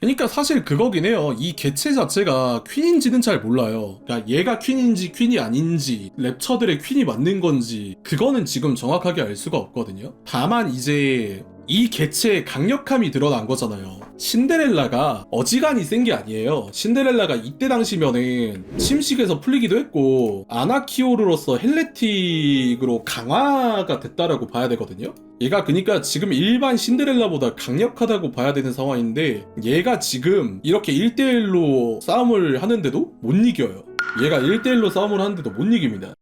그러니까 사실 그거긴 해요. 이 개체 자체가 퀸인지는 잘 몰라요. 그러니까 얘가 퀸인지 퀸이 아닌지 랩처들의 퀸이 맞는 건지 그거는 지금 정확하게 알 수가 없거든요. 다만 이제 이 개체의 강력함이 드러난 거잖아요. 신데렐라가 어지간히 센 게 아니에요. 신데렐라가 이때 당시면은 침식에서 풀리기도 했고 아나키오르로서 헬레틱으로 강화가 됐다라고 봐야 되거든요. 얘가 그니까 지금 일반 신데렐라보다 강력하다고 봐야 되는 상황인데 얘가 지금 이렇게 1대1로 싸움을 하는데도 못 이겨요. 얘가 1대1로 싸움을 하는데도 못 이깁니다.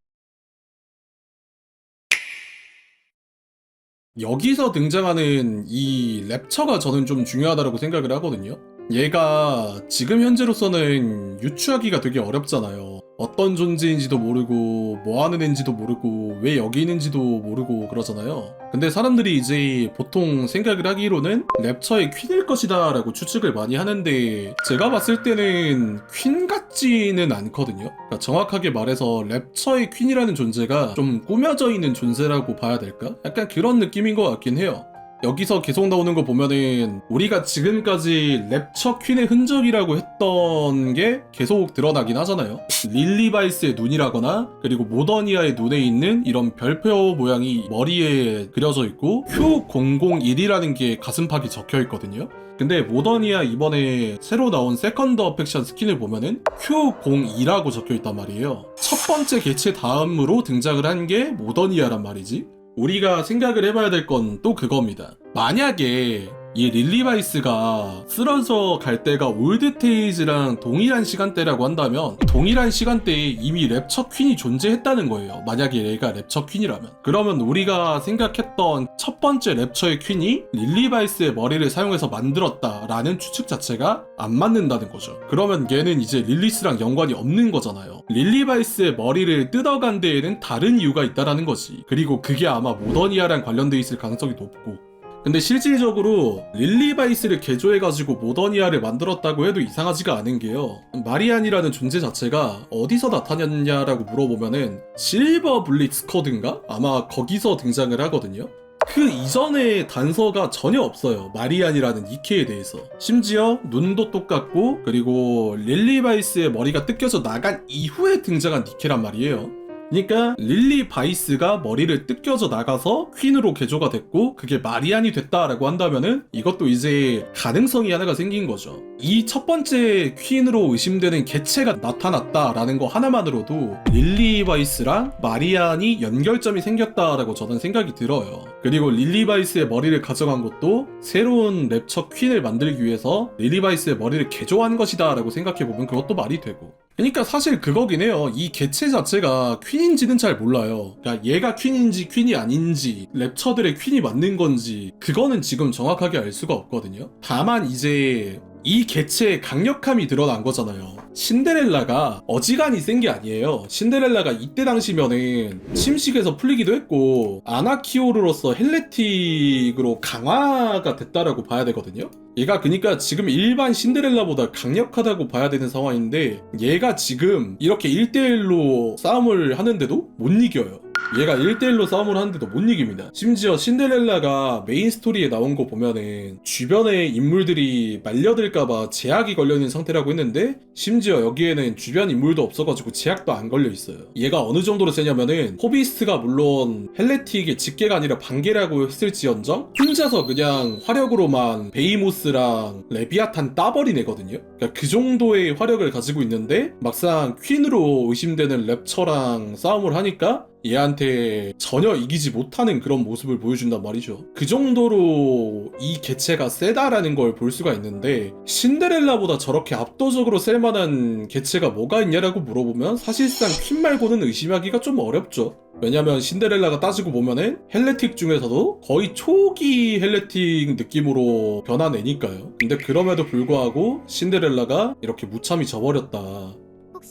여기서 등장하는 이 랩처가 저는 좀 중요하다고 생각을 하거든요. 얘가 지금 현재로서는 유추하기가 되게 어렵잖아요. 어떤 존재인지도 모르고 뭐 하는 애인지도 모르고 왜 여기 있는지도 모르고 그러잖아요. 근데 사람들이 이제 보통 생각을 하기로는 랩처의 퀸일 것이다 라고 추측을 많이 하는데 제가 봤을 때는 퀸 같지는 않거든요. 그러니까 정확하게 말해서 랩처의 퀸이라는 존재가 좀 꾸며져 있는 존재라고 봐야 될까? 약간 그런 느낌인 것 같긴 해요. 여기서 계속 나오는 거 보면은 우리가 지금까지 랩처 퀸의 흔적이라고 했던 게 계속 드러나긴 하잖아요. 릴리바이스의 눈이라거나 그리고 모더니아의 눈에 있는 이런 별표 모양이 머리에 그려져 있고 Q001이라는 게 가슴팍이 적혀 있거든요. 근데 모더니아 이번에 새로 나온 세컨드 어펙션 스킨을 보면은 Q02라고 적혀 있단 말이에요. 첫 번째 개체 다음으로 등장을 한 게 모더니아란 말이지. 우리가 생각을 해봐야 될 건 또 그겁니다. 만약에 이 릴리바이스가 쓰러져 갈 때가 올드테이즈랑 동일한 시간대라고 한다면 동일한 시간대에 이미 랩처 퀸이 존재했다는 거예요. 만약에 얘가 랩처 퀸이라면. 그러면 우리가 생각했던 첫 번째 랩처의 퀸이 릴리바이스의 머리를 사용해서 만들었다라는 추측 자체가 안 맞는다는 거죠. 그러면 얘는 이제 릴리스랑 연관이 없는 거잖아요. 릴리바이스의 머리를 뜯어간 데에는 다른 이유가 있다라는 거지. 그리고 그게 아마 모더니아랑 관련돼 있을 가능성이 높고 근데 실질적으로 릴리바이스를 개조해가지고 모더니아를 만들었다고 해도 이상하지가 않은 게요. 마리안이라는 존재 자체가 어디서 나타났냐라고 물어보면은 실버 블리츠 코드인가? 아마 거기서 등장을 하거든요. 그 이전의 단서가 전혀 없어요. 마리안이라는 이케에 대해서. 심지어 눈도 똑같고 그리고 릴리바이스의 머리가 뜯겨져 나간 이후에 등장한 니케란 말이에요. 그러니까 릴리 바이스가 머리를 뜯겨져 나가서 퀸으로 개조가 됐고 그게 마리안이 됐다라고 한다면은 이것도 이제 가능성이 하나가 생긴 거죠. 이 첫 번째 퀸으로 의심되는 개체가 나타났다라는 거 하나만으로도 릴리 바이스랑 마리안이 연결점이 생겼다라고 저는 생각이 들어요. 그리고 릴리 바이스의 머리를 가져간 것도 새로운 랩처 퀸을 만들기 위해서 릴리 바이스의 머리를 개조한 것이다라고 생각해 보면 그것도 말이 되고. 그러니까 사실 그거긴 해요. 이 개체 자체가 퀸인지는 잘 몰라요. 그러니까 얘가 퀸인지 퀸이 아닌지 랩처들의 퀸이 맞는 건지 그거는 지금 정확하게 알 수가 없거든요. 다만 이제 이 개체의 강력함이 드러난 거잖아요. 신데렐라가 어지간히 센 게 아니에요. 신데렐라가 이때 당시면은 침식에서 풀리기도 했고 아나키오르로서 헬레틱으로 강화가 됐다라고 봐야 되거든요. 얘가 그니까 지금 일반 신데렐라보다 강력하다고 봐야 되는 상황인데 얘가 지금 이렇게 1대1로 싸움을 하는데도 못 이겨요. 얘가 1대1로 싸움을 하는데도 못 이깁니다. 심지어 신데렐라가 메인 스토리에 나온 거 보면은 주변의 인물들이 말려들까봐 제약이 걸려있는 상태라고 했는데 심지어 여기에는 주변 인물도 없어가지고 제약도 안 걸려있어요. 얘가 어느 정도로 세냐면은 호비스트가 물론 헬레틱의 직계가 아니라 반계라고 했을지언정 혼자서 그냥 화력으로만 베이모스랑 레비아탄 따버린 애거든요. 그러니까 그 정도의 화력을 가지고 있는데 막상 퀸으로 의심되는 랩처랑 싸움을 하니까 얘한테 전혀 이기지 못하는 그런 모습을 보여준단 말이죠. 그 정도로 이 개체가 세다라는 걸 볼 수가 있는데 신데렐라보다 저렇게 압도적으로 셀만한 개체가 뭐가 있냐라고 물어보면 사실상 퀸 말고는 의심하기가 좀 어렵죠. 왜냐면 신데렐라가 따지고 보면은 헬레틱 중에서도 거의 초기 헬레틱 느낌으로 변한 애니까요. 근데 그럼에도 불구하고 신데렐라가 이렇게 무참히 져버렸다.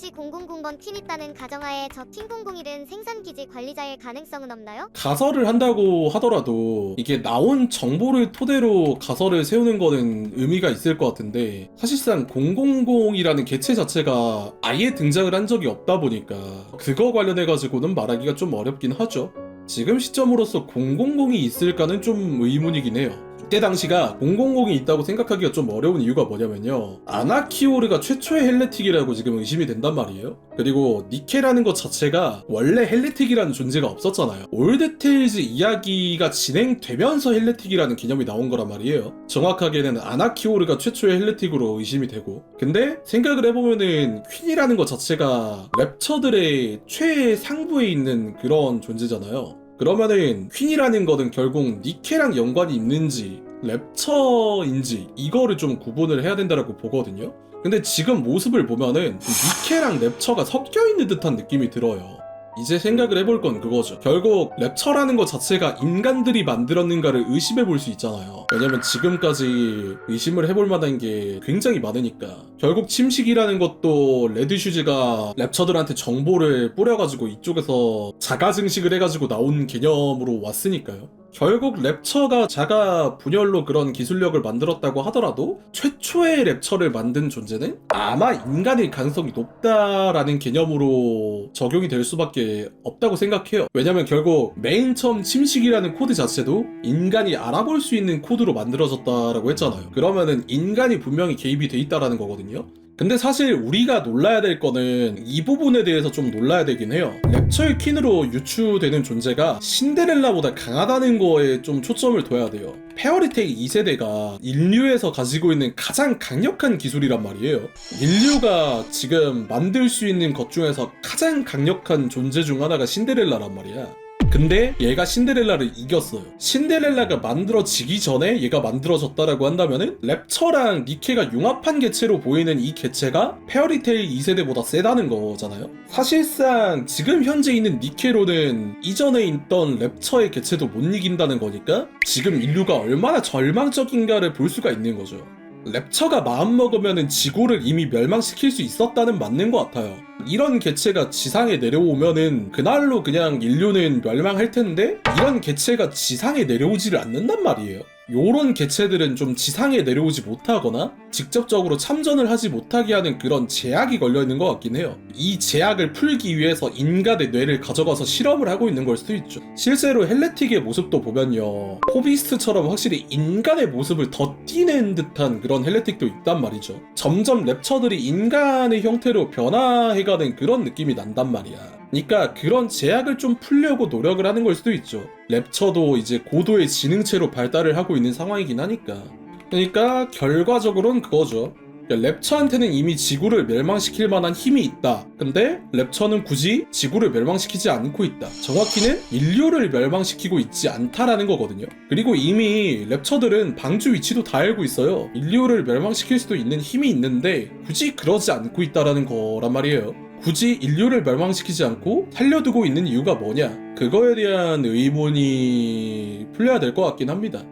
혹시 000번 팀 있다는 가정하에 저팀 001은 생산기지 관리자일 가능성은 없나요? 가설을 한다고 하더라도 이게 나온 정보를 토대로 가설을 세우는 거는 의미가 있을 것 같은데 사실상 000이라는 개체 자체가 아예 등장을 한 적이 없다 보니까 그거 관련해 가지고는 말하기가 좀 어렵긴 하죠. 지금 시점으로서 000이 있을까는 좀 의문이긴 해요. 이때 당시가 000이 있다고 생각하기가 좀 어려운 이유가 뭐냐면요. 아나키오르가 최초의 헬레틱이라고 지금 의심이 된단 말이에요. 그리고 니케라는 것 자체가 원래 헬레틱이라는 존재가 없었잖아요. 올드테일즈 이야기가 진행되면서 헬레틱이라는 개념이 나온 거란 말이에요. 정확하게는 아나키오르가 최초의 헬레틱으로 의심이 되고. 근데 생각을 해보면은 퀸이라는 것 자체가 랩처들의 최상부에 있는 그런 존재잖아요. 그러면은 퀸이라는 거는 결국 니케랑 연관이 있는지 랩처인지 이거를 좀 구분을 해야 된다라고 보거든요. 근데 지금 모습을 보면은 니케랑 랩처가 섞여 있는 듯한 느낌이 들어요. 이제 생각을 해볼 건 그거죠. 결국 랩처라는 것 자체가 인간들이 만들었는가를 의심해 볼 수 있잖아요. 왜냐면 지금까지 의심을 해볼 만한 게 굉장히 많으니까. 결국 침식이라는 것도 레드슈즈가 랩처들한테 정보를 뿌려가지고 이쪽에서 자가 증식을 해가지고 나온 개념으로 왔으니까요. 결국 랩처가 자가 분열로 그런 기술력을 만들었다고 하더라도 최초의 랩처를 만든 존재는 아마 인간일 가능성이 높다라는 개념으로 적용이 될 수밖에 없다고 생각해요. 왜냐면 결국 메인 처음 침식이라는 코드 자체도 인간이 알아볼 수 있는 코드로 만들어졌다라고 했잖아요. 그러면은 인간이 분명히 개입이 돼 있다라는 거거든요. 근데 사실 우리가 놀라야 될 거는 이 부분에 대해서 좀 놀라야 되긴 해요. 랩처의 퀸으로 유추되는 존재가 신데렐라보다 강하다는 거에 좀 초점을 둬야 돼요. 페어리테일 2세대가 인류에서 가지고 있는 가장 강력한 기술이란 말이에요. 인류가 지금 만들 수 있는 것 중에서 가장 강력한 존재 중 하나가 신데렐라란 말이야. 근데 얘가 신데렐라를 이겼어요. 신데렐라가 만들어지기 전에 얘가 만들어졌다라고 한다면은 랩처랑 니케가 융합한 개체로 보이는 이 개체가 페어리테일 2세대보다 세다는 거잖아요. 사실상 지금 현재 있는 니케로는 이전에 있던 랩처의 개체도 못 이긴다는 거니까 지금 인류가 얼마나 절망적인가를 볼 수가 있는 거죠. 랩처가 마음먹으면 지구를 이미 멸망시킬 수 있었다는 맞는 것 같아요. 이런 개체가 지상에 내려오면은 그날로 그냥 인류는 멸망할 텐데 이런 개체가 지상에 내려오지를 않는단 말이에요. 요런 개체들은 좀 지상에 내려오지 못하거나 직접적으로 참전을 하지 못하게 하는 그런 제약이 걸려 있는 것 같긴 해요. 이 제약을 풀기 위해서 인간의 뇌를 가져가서 실험을 하고 있는 걸 수도 있죠. 실제로 헬레틱의 모습도 보면요. 포비스트처럼 확실히 인간의 모습을 더 띠는 듯한 그런 헬레틱도 있단 말이죠. 점점 랩처들이 인간의 형태로 변화해가는 그런 느낌이 난단 말이야. 그러니까 그런 제약을 좀 풀려고 노력을 하는 걸 수도 있죠. 랩처도 이제 고도의 지능체로 발달을 하고 있는 상황이긴 하니까. 그러니까 결과적으로는 그거죠. 그러니까 랩처한테는 이미 지구를 멸망시킬 만한 힘이 있다. 근데 랩처는 굳이 지구를 멸망시키지 않고 있다. 정확히는 인류를 멸망시키고 있지 않다라는 거거든요. 그리고 이미 랩처들은 방주 위치도 다 알고 있어요. 인류를 멸망시킬 수도 있는 힘이 있는데 굳이 그러지 않고 있다라는 거란 말이에요. 굳이 인류를 멸망시키지 않고 살려두고 있는 이유가 뭐냐? 그거에 대한 의문이 풀려야 될 것 같긴 합니다.